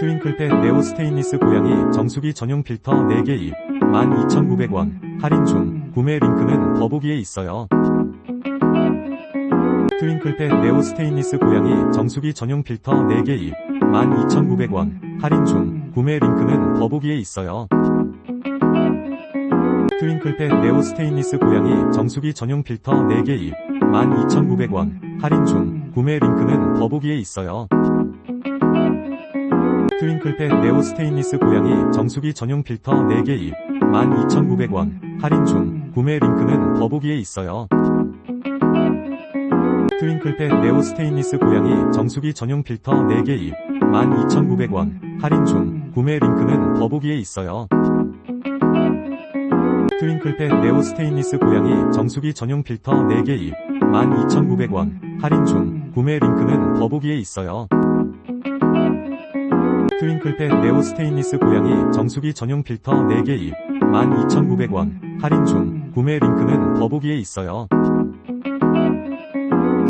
트윙클백 네오 스테인리스 고양이 정수기 전용 필터 4개 입 12,900원 할인 중 구매 링크는 더보기에 있어요. 트윙클백 네오 스테인리스 고양이 정수기 전용 필터 4개 입 12,900원 할인 중 구매 링크는 더보기에 있어요. 트윙클백 네오 스테인리스 고양이 정수기 전용 필터 4개 입 12,900원 할인 중 구매 링크는 더보기에 있어요. 트윙클백 네오 스테인리스 고양이 정수기 전용 필터 4개 입 12,900원 할인 중 구매 링크는 더보기에 있어요. 트윙클백 네오 스테인리스 고양이 정수기 전용 필터 4개 입 12,900원 할인 중 구매 링크는 더보기에 있어요. 트윙클백 네오 스테인리스 고양이 정수기 전용 필터 4개 입 12,900원 할인 중 구매 링크는 더보기에 있어요. 트윙클백 네오 스테인리스 고양이 정수기 전용 필터 4개 입 12,900원 할인 중 구매 링크는 더보기에 있어요.